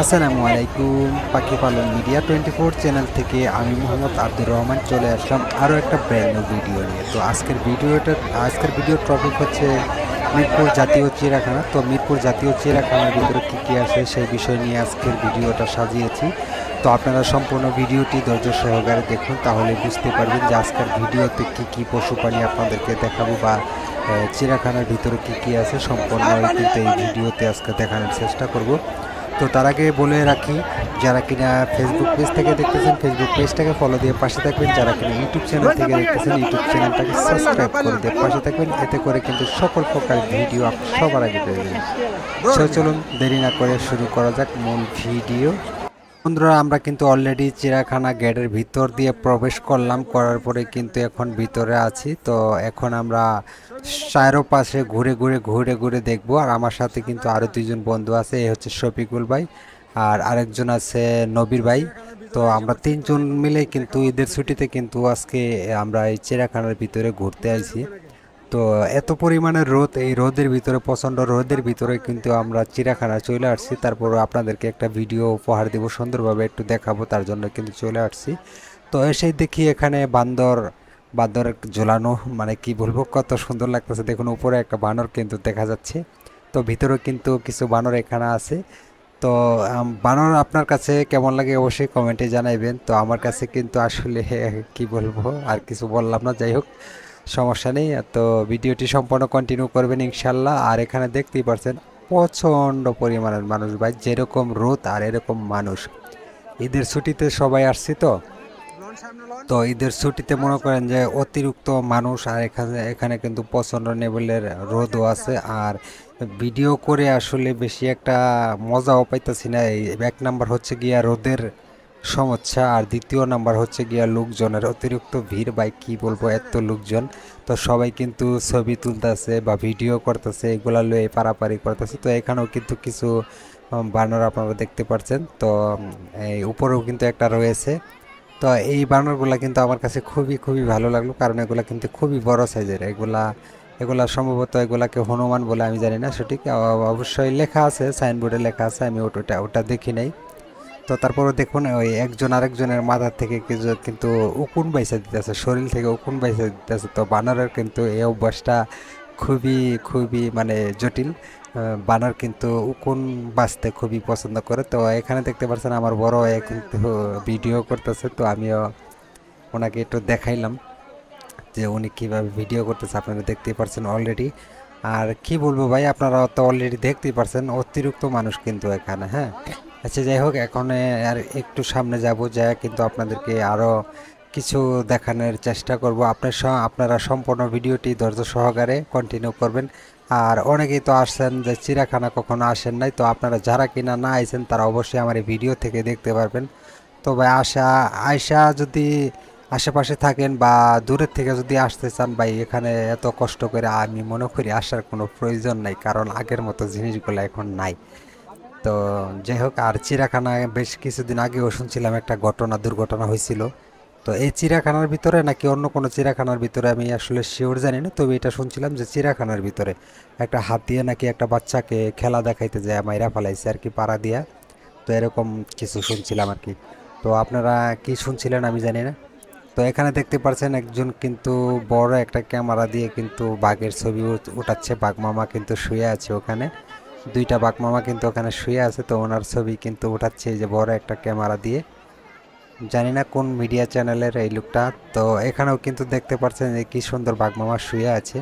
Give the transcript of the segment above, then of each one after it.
আসসালামু আলাইকুম, পাখি পালন মিডিয়া টোয়েন্টি ফোর চ্যানেল থেকে আমি মোহাম্মদ আব্দুর রহমান চলে আসলাম আরও একটা ব্র্যান্ড ভিডিও নিয়ে। তো আজকের ভিডিওটা আজকের ভিডিওর টপিক হচ্ছে মিরপুর জাতীয় চিড়িয়াখানা। তো মিরপুর জাতীয় চিড়িয়াখানার ভিতরে কী কী আছে সেই বিষয় নিয়ে আজকের ভিডিওটা সাজিয়েছি। তো আপনারা সম্পূর্ণ ভিডিওটি ধৈর্য সহকারে দেখুন, তাহলে বুঝতে পারবেন যে আজকের ভিডিওতে কী কী পশু প্রাণী আপনাদেরকে দেখাবো বা চিড়িয়াখানার ভিতরে কী কী আছে সম্পূর্ণ কিন্তু এই ভিডিওতে আজকে দেখানোর চেষ্টা করব। তো তার আগে বলে রাখি যারা কিনা ফেসবুক পেজ থেকে দেখতেছেন ফেসবুক পেজটাকে ফলো দিয়ে পাশে থাকবেন। যারা কিনা ইউটিউব চ্যানেল থেকে দেখতেছেন ইউটিউব চ্যানেলটাকে সাবস্ক্রাইব করে দিয়ে পাশে থাকবেন। এতে করে কিন্তু সকল প্রকার ভিডিও আপনি সবার আগে পেয়ে যাবেন। চলুন দেরি না করে শুরু করা যাক মূল ভিডিও। বন্ধুরা, আমরা কিন্তু অলরেডি চিড়াখানা গেটের ভিতর দিয়ে প্রবেশ করলাম। করার পরে কিন্তু এখন ভিতরে আছি। তো এখন আমরা চারোপাশে ঘুরে ঘুরে ঘুরে ঘুরে দেখব। আর আমার সাথে কিন্তু আরও দুইজন বন্ধু আছে। এ হচ্ছে শফিকুল ভাই আর আরেকজন আছে নবীর ভাই। তো আমরা তিনজন মিলে কিন্তু ঈদের ছুটিতে কিন্তু আজকে আমরা এই চিড়াখানার ভিতরে ঘুরতে আইছি। তো এত পরিমাণে রোদ, এই রোদের ভিতরে, প্রচণ্ড রোদের ভিতরে কিন্তু আমরা চিড়িয়াখানায় চলে আসছি। তারপর আপনাদেরকে একটা ভিডিও উপহার দেবো, সুন্দরভাবে একটু দেখাবো, তার জন্য কিন্তু চলে আসছি। তো এসেই দেখি এখানে বান্দর বান্দর ঝোলানো মানে কি বলব, কত সুন্দর লাগতেছে। দেখুন, উপরে একটা বানর কিন্তু দেখা যাচ্ছে। তো ভিতরে কিন্তু কিছু বানর এখানে আছে। তো বানর আপনার কাছে কেমন লাগে অবশ্যই কমেন্টে জানাইবেন। তো আমার কাছে কিন্তু আসলে কি বলব, আর কিছু বললাম না, যাই হোক। সমস্যা নেই, তো ভিডিওটি সম্পূর্ণ কন্টিনিউ করবেন ইনশাল্লাহ। আর এখানে দেখতেই পারছেন, প্রচণ্ড পরিমাণের মানুষ ভাই, যেরকম রোদ আর এরকম মানুষ। ঈদের ছুটিতে সবাই আসছি তো? তো ঈদের ছুটিতে মনে করেন যে অতিরিক্ত মানুষ আর এখানে এখানে কিন্তু প্রচণ্ড লেভেলের রোদও আছে। আর ভিডিও করে আসলে বেশি একটা মজাও পাইতেছি না। এই এক নাম্বার হচ্ছে গিয়া রোদের সমস্যা। আর দ্বিতীয় নাম্বার হচ্ছে গিয়া লোকজনের অতিরিক্ত ভিড়। বাই কি বলব, এত লোকজন। তো সবাই কিন্তু ছবি তুলতেছে বা ভিডিও করতেছে, এগুলা লয়ে পারাপারি করতেছে। তো এখানেও কিন্তু কিছু বানর আপনারা দেখতে পাচ্ছেন তো এই উপরেও কিন্তু একটা রয়েছে। তো এই বানরগুলা কিন্তু আমার কাছে খুবই খুবই ভালো লাগল। কারণ এগুলা কিন্তু খুবই বড় সাইজের। এগুলা এগুলা সম্ভবত এগুলাকে হনুমান বলে আমি জানি না সঠিক। অবশ্যই লেখা আছে, সাইনবোর্ডে লেখা আছে, আমি ওটা ওটা দেখি নাই। তো তারপরে দেখুন, ওই একজন আরেকজনের মাথা থেকে কিছু কিন্তু উকুন বাইসা দিতেছে, শরীর থেকে উকুন বাইসা দিতেছে। তো বানরের কিন্তু এই অভ্যাসটা খুবই খুবই মানে জটিল। বানর কিন্তু উকুন বাঁচতে খুবই পছন্দ করে। তো এখানে দেখতে পাচ্ছেন আমার বড় কিন্তু ভিডিও করতেছে, তো আমিও ওনাকে একটু দেখাইলাম যে উনি কীভাবে ভিডিও করতেছে, আপনারা দেখতেই পারছেন অলরেডি আর কি বলব ভাই, আপনারা তো অলরেডি দেখতেই পারছেন, অতিরিক্ত মানুষ কিন্তু এখানে হ্যাঁ? আচ্ছা যাই হোক, এখন আর একটু সামনে যাব, যা কিন্তু আপনাদেরকে আরও কিছু দেখানোর চেষ্টা করব। আপনার আপনারা সম্পূর্ণ ভিডিওটি ধৈর্য সহকারে কন্টিনিউ করবেন। আর অনেকেই তো আসছেন যে চিড়াখানা কখনো আসেন নাই, তো আপনারা যারা কিনা না আইছেন, তারা অবশ্যই আমার এই ভিডিও থেকে দেখতে পারবেন। তো ভাই, আশা আয়সা যদি আশেপাশে থাকেন বা দূরের থেকে যদি আসতে চান, ভাই, এখানে এত কষ্ট করে আমি মনে করি আসার কোনো প্রয়োজন নাই, কারণ আগের মতো জিনিসগুলো এখন নাই। তো যাই হোক আর চিড়াখানায় বেশ কিছুদিন আগেও শুনছিলাম একটা ঘটনা, দুর্ঘটনা হয়েছিল। তো এই চিড়াখানার ভিতরে নাকি অন্য কোনো চিড়াখানার ভিতরে আমি আসলে শিওর জানি না তবে এটা শুনছিলাম যে চিড়াখানার ভিতরে একটা হাত দিয়ে নাকি একটা বাচ্চাকে খেলা দেখাইতে যায়, মাইরা ফেলাইছে আর কি, পাড়া দিয়া। তো এরকম কিছু শুনছিলাম আর কি। তো আপনারা কি শুনছিলেন আমি জানি না। তো এখানে দেখতে পাচ্ছেন একজন কিন্তু বড় একটা ক্যামেরা দিয়ে কিন্তু বাঘের ছবি উঠাচ্ছে, বাঘ মামা কিন্তু শুয়ে আছে ওখানে। দুইটা বাঘ মামা কিন্তু ওখানে শুয়ে আছে, তো ওনার ছবি কিন্তু উঠাচ্ছে এই যে বড় একটা ক্যামেরা দিয়ে। জানি না কোন মিডিয়া চ্যানেলের এই লুকটা তো এখানেও কিন্তু দেখতে পাচ্ছেন যে কি সুন্দর বাঘ মামা শুয়ে আছে।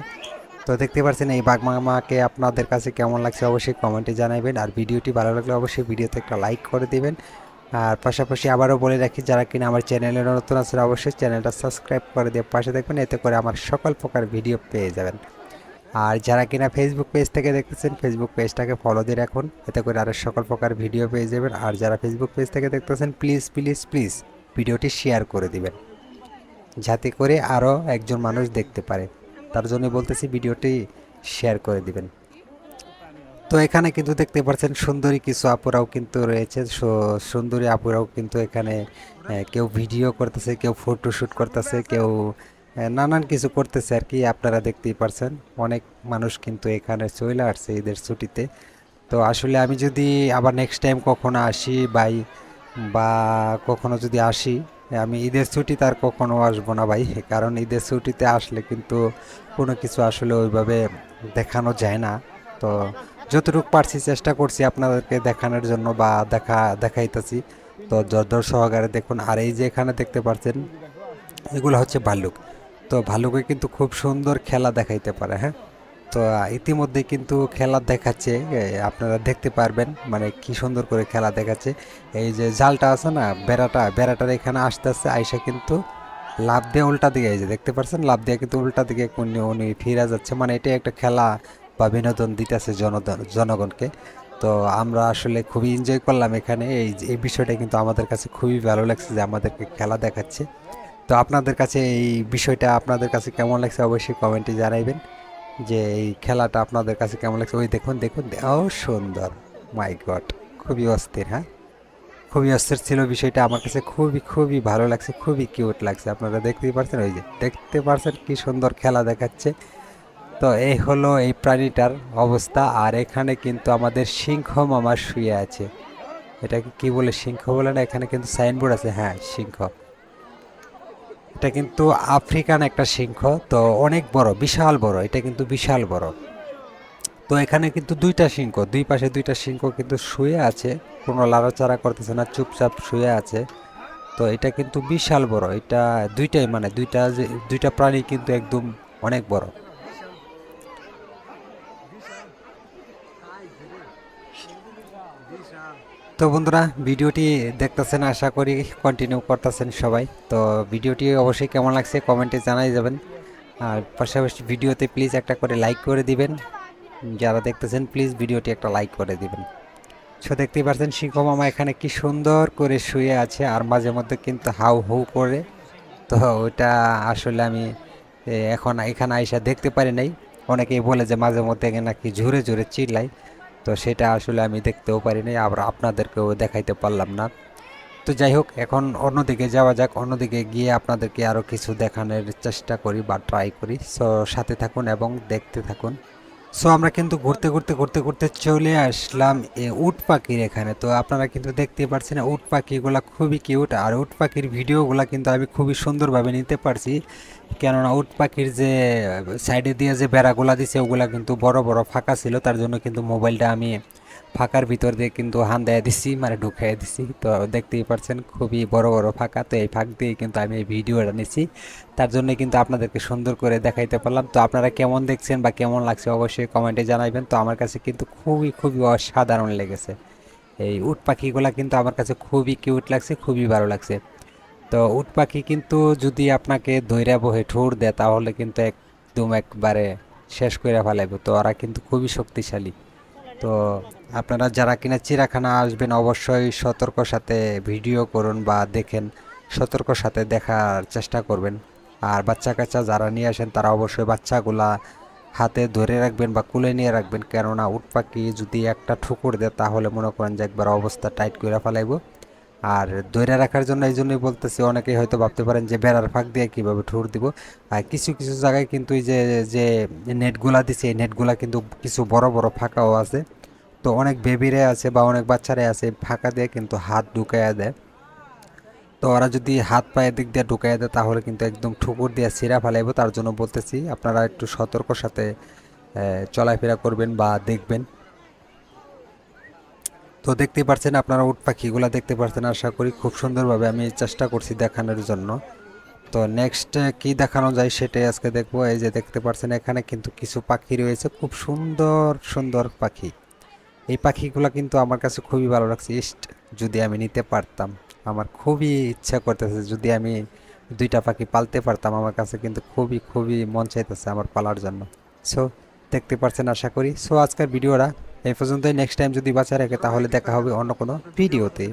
তো দেখতে পাচ্ছেন এই বাঘ মামাকে আপনাদের কাছে কেমন লাগছে অবশ্যই কমেন্টে জানাবেন, আর ভিডিওটি ভালো লাগলে অবশ্যই ভিডিওতে একটা লাইক করে দিবেন। আর পাশাপাশি আবারও বলে রাখি, যারা কিনা আমার চ্যানেলে নতুন আছেন, অবশ্যই চ্যানেলটা সাবস্ক্রাইব করে দিয়ে পাশে দেখবেন এতে করে আমার সকল প্রকার ভিডিও পেয়ে যাবেন। আর যারা কিনা ফেসবুক পেজ থেকে দেখতেছেন ফেসবুক পেজটাকে ফলো দিয়ে রাখুন। এতে করে আরও সকল প্রকার ভিডিও পেয়ে যাবেন। আর যারা ফেসবুক পেজ থেকে দেখতেছেন প্লিজ প্লিজ প্লিজ ভিডিওটি শেয়ার করে দিবেন। যাতে করে আরও একজন মানুষ দেখতে পারে। তার জন্য বলতেছি ভিডিওটি শেয়ার করে দিবেন। তো এখানে কিন্তু দেখতে পাচ্ছেন, সুন্দরী কিছু আপুরাও কিন্তু রয়েছে। সুন্দরী আপুরাও কিন্তু এখানে কেউ ভিডিও করতেছে, কেউ ফটোশ্যুট করতেছে, কেউ নানান কিছু করতেছে আর কি, আপনারা দেখতেই পারছেন। অনেক মানুষ কিন্তু এখানে চলে আসছে ঈদের ছুটিতে। তো আসলে আমি যদি আবার নেক্সট টাইম কখনো আসি বাই বা কখনো যদি আসি, আমি ঈদের ছুটিতে আর কখনো আসব না ভাই। কারণ ঈদের ছুটিতে আসলে কিন্তু কোনো কিছু আসলে ওইভাবে দেখানো যায় না। তো যতটুকু পারছি চেষ্টা করছি আপনাদেরকে দেখানোর জন্য বা দেখা, দেখাইতেছি। তো জর্দর সহকারে দেখুন, আর এই যে এখানে দেখতে পাচ্ছেন এগুলো হচ্ছে ভাল্লুক। তো ভাল্লুকে কিন্তু খুব সুন্দর খেলা দেখাইতে পারে হ্যাঁ? তো ইতিমধ্যে কিন্তু খেলা দেখাচ্ছে আপনারা দেখতে পারবেন মানে কি সুন্দর করে খেলা দেখাচ্ছে। এই যে জালটা আছে না, বেড়াটা, বেড়াটার এখানে আসতে আসতে আইসা কিন্তু লাভ দিয়ে উল্টা দিকে, এই যে দেখতে পাচ্ছেন লাভ দিয়ে কিন্তু উল্টা দিকে উনি উনি ফিরে যাচ্ছে। মানে এটা একটা খেলা বা বিনোদন দিতেছে জনগণ, জনগণকে। তো আমরা আসলে খুবই এনজয় করলাম এখানে। এই এই বিষয়টা কিন্তু আমাদের কাছে খুবই ভালো লাগছে যে আমাদেরকে খেলা দেখাচ্ছে। তো আপনাদের কাছে এই বিষয়টা আপনাদের কাছে কেমন লাগছে অবশ্যই কমেন্টে জানাইবেন। যে এই খেলাটা আপনাদের কাছে কেমন লাগছে? ওই দেখুন দেখুন ও সুন্দর মাই গড খুবই অস্থির হ্যাঁ? খুবই অস্থির ছিল বিষয়টা, আমার কাছে খুবই খুবই ভালো লাগছে, খুবই কিউট লাগছে, আপনারা দেখতেই পারছেন? ওই যে দেখতে পারছেন কি সুন্দর খেলা দেখাচ্ছে। তো এই হলো এই প্রাণীটার অবস্থা, আর এখানে কিন্তু আমাদের সিংহ মামা শুয়ে আছে। এটাকে কি বলে, সিংহ বলে না? এখানে কিন্তু সাইনবোর্ড আছে হ্যাঁ সিংহ। এটা কিন্তু আফ্রিকান একটা সিংহ, তো অনেক বড়, বিশাল বড়, এটা কিন্তু বিশাল বড়। তো এখানে কিন্তু দুইটা সিংহ, দুই পাশে দুইটা সিংহ কিন্তু শুয়ে আছে, কোনো লাড়াচাড়া করতেছে না, চুপচাপ শুয়ে আছে। তো এটা কিন্তু বিশাল বড়, এটা দুইটাই মানে দুইটা যে, দুইটা প্রাণী কিন্তু একদম অনেক বড়। তো বন্ধুরা, ভিডিওটি দেখতেছেন, আশা করি কন্টিনিউ করতেছেন সবাই। তো ভিডিওটি অবশ্যই কেমন লাগছে কমেন্টে জানাই যাবেন। আর পাশাপাশি ভিডিওতে প্লিজ একটা করে লাইক করে দিবেন। যারা দেখতেছেন প্লিজ ভিডিওটি একটা লাইক করে দিবেন। সো দেখতেই পাচ্ছেন সিংহ মামা এখানে কি সুন্দর করে শুয়ে আছে আর মাঝে মধ্যে কিন্তু হাউ হু করে। তো ওইটা আসলে আমি এখন এখানে আইসা দেখতে পারি নাই। অনেকেই বলে যে মাঝে মধ্যে নাকি ঝুরে ঝুরে চিল্লাই তো সেটা আসলে আমি দেখতেও পারি নাই আবার আপনাদেরকেও দেখাইতে পারলাম না। তো যাই হোক, এখন অন্যদিকে যাওয়া যাক, অন্যদিকে গিয়ে আপনাদেরকে আরও কিছু দেখানোর চেষ্টা করি বা ট্রাই করি। সো সাথে থাকুন এবং দেখতে থাকুন। সো আমরা কিন্তু ঘুরতে ঘুরতে ঘুরতে ঘুরতে চলে আসলাম এ উট পাখির এখানে। তো আপনারা কিন্তু দেখতে পাচ্ছেন উট পাখিগুলা খুবই কিউট আর উট পাখির ভিডিওগুলা কিন্তু আমি খুবই সুন্দরভাবে নিতে পারছি। কেননা উট পাখির যে সাইডে দিয়ে যে বেড়াগুলা দিছে, ওগুলা কিন্তু বড় বড় ফাঁকা ছিল, তার জন্য কিন্তু মোবাইলটা আমি ফাঁকার ভিতর দিয়ে কিন্তু হান দেয়া দিছি মানে ঢুকিয়ে দিছি। তো দেখতেই পাচ্ছেন খুবই বড় বড় ফাঁকা। তো এই ফাঁক দিয়ে কিন্তু আমি এই ভিডিওটা নিছি। তার জন্য কিন্তু আপনাদেরকে সুন্দর করে দেখাইতে পারলাম। তো আপনারা কেমন দেখছেন বা কেমন লাগছে অবশ্যই কমেন্টে জানাবেন তো আমার কাছে কিন্তু খুবই খুবই অসাধারণ লেগেছে। এই উট পাখিগুলা কিন্তু আমার কাছে খুবই কিউট লাগছে, খুবই ভালো লাগছে। তো উট পাখি কিন্তু যদি আপনাকে ধৈর্য বহে ঠোর দেয়, তাহলে কিন্তু একদম একবারে শেষ করে ফেলাইব। তো ওরা কিন্তু খুবই শক্তিশালী। তো আপনারা যারা কিনা চিড়াখানা আসবেন, অবশ্যই সতর্ক সাথে ভিডিও করুন বা দেখেন, সতর্ক সাথে দেখার চেষ্টা করবেন। আর বাচ্চা কাচ্চা যারা নিয়ে আসেন, তারা অবশ্যই বাচ্চাগুলা হাতে ধরে রাখবেন বা কুলে নিয়ে রাখবেন। কেননা উট পাখি যদি একটা ঠুকুর দেয়, তাহলে মনে করেন যে একবার অবস্থা টাইট করে ফেলাইব। আর ধরে রাখার জন্য এই জন্যই বলতেছি, অনেকেই হয়তো ভাবতে পারেন যে বেড়ার ফাঁক দিয়ে কীভাবে ঠুর দিব। আর কিছু কিছু জায়গায় কিন্তু এই যে যে নেটগুলা দিছে, এই নেটগুলা কিন্তু কিছু বড় বড় ফাঁকাও আছে। তো অনেক বেবিরে আছে বা অনেক বাচ্চারা আছে, ফাঁকা দিয়ে কিন্তু হাত ঢুকাইয়া দেয়। তো ওরা যদি হাত পায়ের দিক দিয়ে ঢুকাইয়া দেয়, তাহলে কিন্তু একদম ঠুকুর দিয়ে ছিঁড়া ফেলাইব, তার জন্য বলতেছি, আপনারা একটু সতর্ক সাথে চলাফেরা করবেন বা দেখবেন। তো দেখতে পাচ্ছেন আপনারা উট পাখিগুলো দেখতে পাচ্ছেন আশা করি খুব সুন্দরভাবে আমি চেষ্টা করছি দেখানোর জন্য। তো নেক্সট কি দেখানো যায় সেটাই আজকে দেখব, এই যে দেখতে পাচ্ছেন এখানে কিন্তু কিছু পাখি রয়েছে, খুব সুন্দর সুন্দর পাখি। এই পাখিগুলো কিন্তু আমার কাছে খুবই ভালো লাগছে। ইস্ট, যদি আমি নিতে পারতাম। আমার খুবই ইচ্ছা করতেছে যদি আমি দুইটা পাখি পালতে পারতাম। আমার কাছে কিন্তু খুবই খুবই মন চাইতেছে আমার পালার জন্য। সো দেখতে পারছেন আশা করি। সো আজকের ভিডিওটা এই পর্যন্তই। নেক্সট টাইম যদি বাঁচা রাখে তাহলে দেখা হবে অন্য কোনো ভিডিওতে।